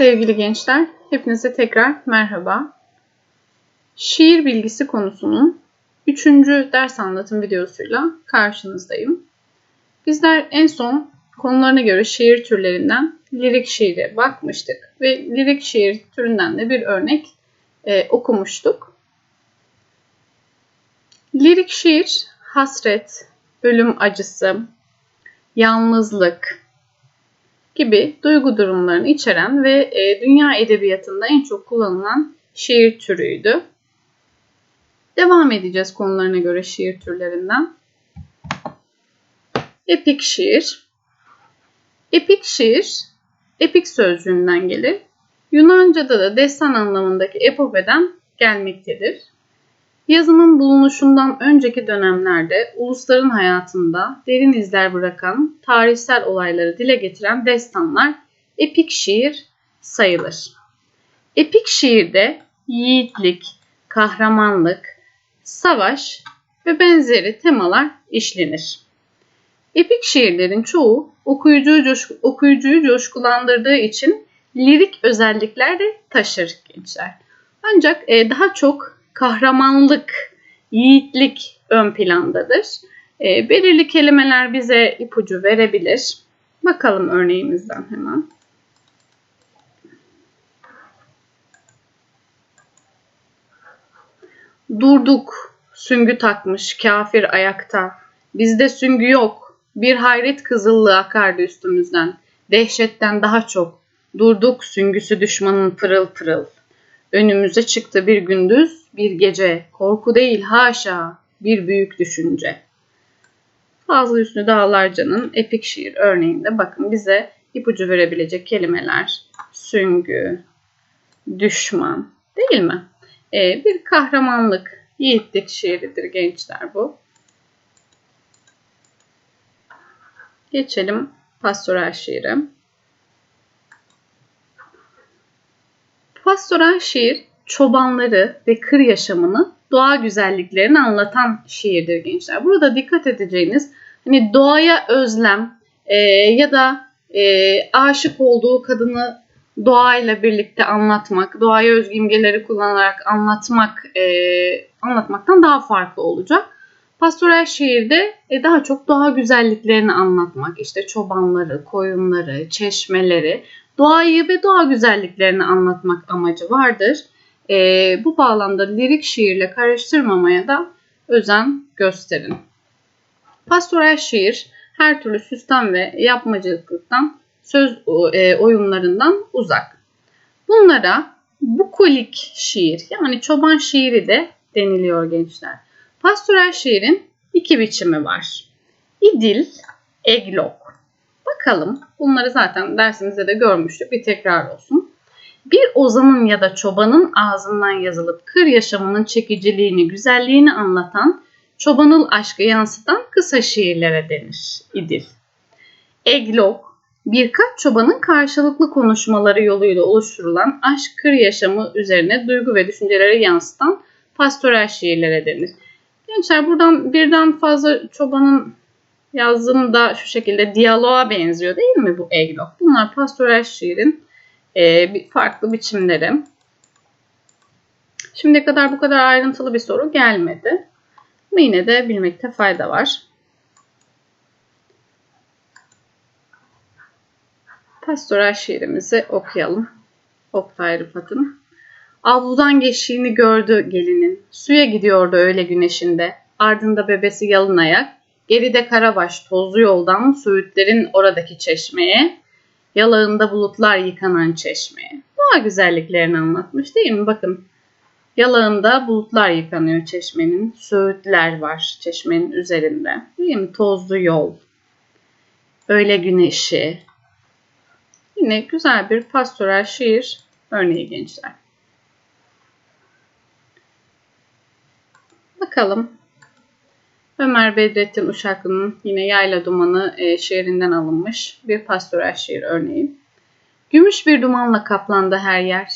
Sevgili gençler, hepinize tekrar merhaba. Şiir bilgisi konusunun 3. ders anlatım videosuyla karşınızdayım. Bizler en son konularına göre şiir türlerinden lirik şiire bakmıştık ve lirik şiir türünden de bir örnek e, okumuştuk. Lirik şiir hasret, ölüm acısı, yalnızlık, gibi duygu durumlarını içeren ve e, dünya edebiyatında en çok kullanılan şiir türüydü. Devam edeceğiz konularına göre şiir türlerinden. Epik şiir. Epik şiir, epik sözcüğünden gelir. Yunanca'da da destan anlamındaki epopeden gelmektedir. Yazının bulunuşundan önceki dönemlerde ulusların hayatında derin izler bırakan tarihsel olayları dile getiren destanlar epik şiir sayılır. Epik şiirde yiğitlik, kahramanlık, savaş ve benzeri temalar işlenir. Epik şiirlerin çoğu okuyucuyu, coşku, okuyucuyu coşkulandırdığı için lirik özellikler de taşır gençler. Ancak e, daha çok kahramanlık, yiğitlik ön plandadır. E, belirli kelimeler bize ipucu verebilir. Bakalım örneğimizden hemen. Durduk, süngü takmış, kafir ayakta. Bizde süngü yok, bir hayret kızıllığı akardı üstümüzden. Dehşetten daha çok. Durduk, süngüsü düşmanın pırıl pırıl. Önümüze çıktı bir gündüz, bir gece. Korku değil haşa, bir büyük düşünce. Fazla Hüsnü Dağlarca'nın epik şiir örneğinde bakın bize ipucu verebilecek kelimeler süngü, düşman değil mi? Ee, bir kahramanlık, yiğitlik şiiridir gençler bu. Geçelim pastoral şiire. Pastoral şiir çobanları ve kır yaşamını, doğa güzelliklerini anlatan şiirdir gençler. Burada dikkat edeceğiniz hani doğaya özlem e, ya da e, aşık olduğu kadını doğayla birlikte anlatmak, doğaya özgü imgeleri kullanarak anlatmak e, anlatmaktan daha farklı olacak. Pastoral şiirde e, daha çok doğa güzelliklerini anlatmak, işte çobanları, koyunları, çeşmeleri, doğayı ve doğa güzelliklerini anlatmak amacı vardır. E, bu bağlamda lirik şiirle karıştırmamaya da özen gösterin. Pastoral şiir her türlü süstan ve yapmacılıktan söz e, oyunlarından uzak. Bunlara bukolik şiir yani çoban şiiri de deniliyor gençler. Pastoral şiirin iki biçimi var. İdil, eglok. Bakalım bunları zaten dersimizde de görmüştük bir tekrar olsun. Bir ozanın ya da çobanın ağzından yazılıp kır yaşamının çekiciliğini, güzelliğini anlatan, çobanıl aşkı yansıtan kısa şiirlere denir idil. Eglok, birkaç çobanın karşılıklı konuşmaları yoluyla oluşturulan aşk kır yaşamı üzerine duygu ve düşünceleri yansıtan pastoral şiirlere denir. Gençler buradan birden fazla çobanın yazdığında şu şekilde diyaloğa benziyor değil mi bu eglok? Bunlar pastoral şiirin e, farklı biçimleri. Şimdiye kadar bu kadar ayrıntılı bir soru gelmedi. Ama yine de bilmekte fayda var. Pastoral şiirimizi okuyalım. Oktay Rıfat'ın. Avludan geçtiğini gördü gelinin. Suya gidiyordu öyle güneşinde. Ardında bebesi yalın ayak. Geride karabaş tozlu yoldan Söğütlerin oradaki çeşmeye. Yalağında bulutlar yıkanan çeşmeye. Doğa güzelliklerini anlatmış değil mi? Bakın yalağında bulutlar yıkanıyor çeşmenin. Söğütler var çeşmenin üzerinde. Değil mi? Tozlu yol. Öyle güneşi. Yine güzel bir pastoral şiir örneği gençler. Bakalım. Ömer Bedrettin Uşaklı'nın yine Yayla Dumanı e, şiirinden alınmış bir pastoral şiir örneği. Gümüş bir dumanla kaplandı her yer.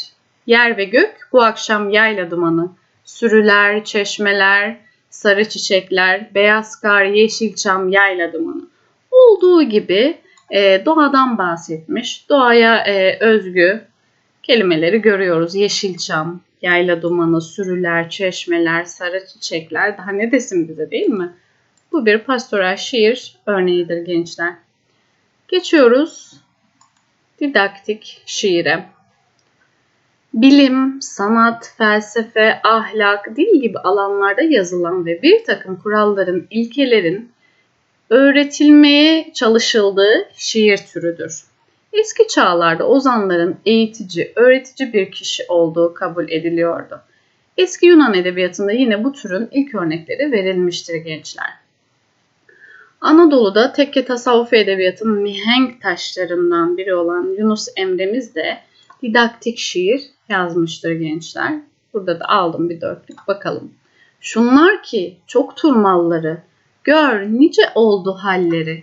Yer ve gök bu akşam yayla dumanı. Sürüler, çeşmeler, sarı çiçekler, beyaz kar, yeşil çam, yayla dumanı. Olduğu gibi e, doğadan bahsetmiş. Doğaya e, özgü kelimeleri görüyoruz. Yeşilçam, yayla dumanı, sürüler, çeşmeler, sarı çiçekler daha ne desin bize değil mi? Bu bir pastoral şiir örneğidir gençler. Geçiyoruz didaktik şiire. Bilim, sanat, felsefe, ahlak, dil gibi alanlarda yazılan ve bir takım kuralların, ilkelerin öğretilmeye çalışıldığı şiir türüdür. Eski çağlarda ozanların eğitici, öğretici bir kişi olduğu kabul ediliyordu. Eski Yunan edebiyatında yine bu türün ilk örnekleri verilmiştir gençler. Anadolu'da tekke tasavvuf edebiyatının mihenk taşlarından biri olan Yunus Emre'miz de didaktik şiir yazmıştır gençler. Burada da aldım bir dörtlük bakalım. Şunlar ki çok turmalları, gör nice oldu halleri.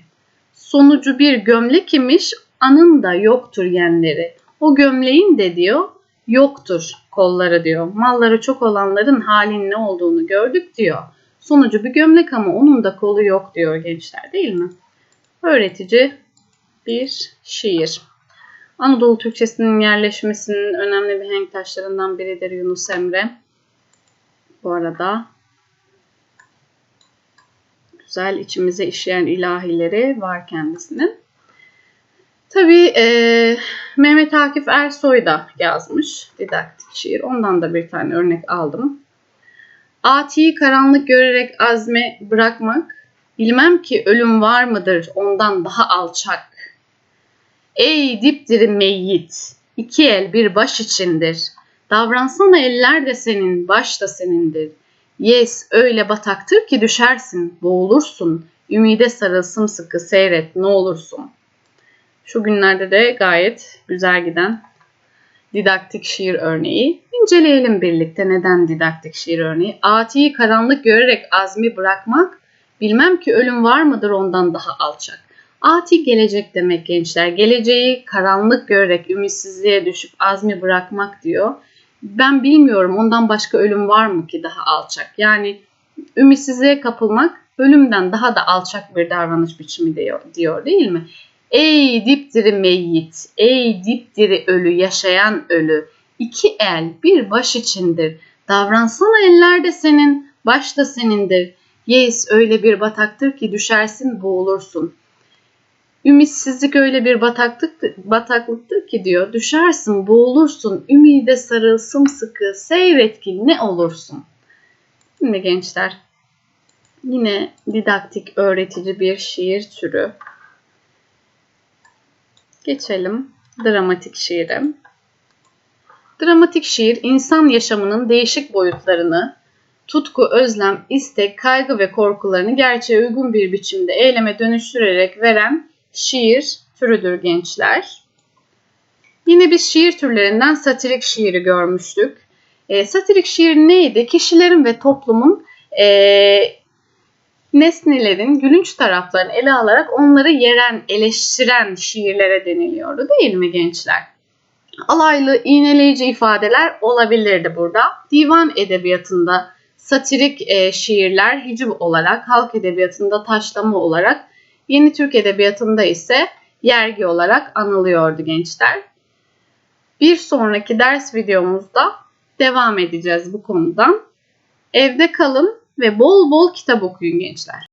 Sonucu bir gömlek imiş, anın da yoktur yenleri. O gömleğin de diyor, yoktur kolları diyor. Malları çok olanların halin ne olduğunu gördük diyor. Sonucu bir gömlek ama onun da kolu yok diyor gençler değil mi? Öğretici bir şiir. Anadolu Türkçesinin yerleşmesinin önemli bir henk taşlarından biridir Yunus Emre. Bu arada güzel içimize işleyen ilahileri var kendisinin. Tabii e, Mehmet Akif Ersoy da yazmış didaktik şiir. Ondan da bir tane örnek aldım. Atiyi karanlık görerek azme bırakmak, bilmem ki ölüm var mıdır ondan daha alçak. Ey dipdiri meyyit, iki el bir baş içindir. Davransana eller de senin, baş da senindir. Yes, öyle bataktır ki düşersin, boğulursun. Ümide sarıl sımsıkı seyret ne olursun. Şu günlerde de gayet güzel giden didaktik şiir örneği. İnceleyelim birlikte neden didaktik şiir örneği. Atiyi karanlık görerek azmi bırakmak, bilmem ki ölüm var mıdır ondan daha alçak. Ati gelecek demek gençler. Geleceği karanlık görerek ümitsizliğe düşüp azmi bırakmak diyor. Ben bilmiyorum ondan başka ölüm var mı ki daha alçak. Yani ümitsizliğe kapılmak ölümden daha da alçak bir davranış biçimi diyor, diyor değil mi? Ey dipdiri meyyit, ey dipdiri ölü, yaşayan ölü. İki el bir baş içindir. Davransana eller de senin, baş da senindir. Yes öyle bir bataktır ki düşersin boğulursun. Ümitsizlik öyle bir bataklık, bataklıktır ki diyor. Düşersin, boğulursun, ümide sarıl sımsıkı, seyret ki ne olursun. Şimdi gençler, yine didaktik, öğretici bir şiir türü. Geçelim dramatik şiire. Dramatik şiir, insan yaşamının değişik boyutlarını, tutku, özlem, istek, kaygı ve korkularını gerçeğe uygun bir biçimde eyleme dönüştürerek veren şiir türüdür gençler. Yine biz şiir türlerinden satirik şiiri görmüştük. E, satirik şiir neydi? Kişilerin ve toplumun e, nesnelerin gülünç taraflarını ele alarak onları yeren, eleştiren şiirlere deniliyordu değil mi gençler? Alaylı, iğneleyici ifadeler olabilirdi burada. Divan edebiyatında satirik e, şiirler hiciv olarak, halk edebiyatında taşlama olarak, yeni Türk edebiyatında ise yergi olarak anılıyordu gençler. Bir sonraki ders videomuzda devam edeceğiz bu konudan. Evde kalın ve bol bol kitap okuyun gençler.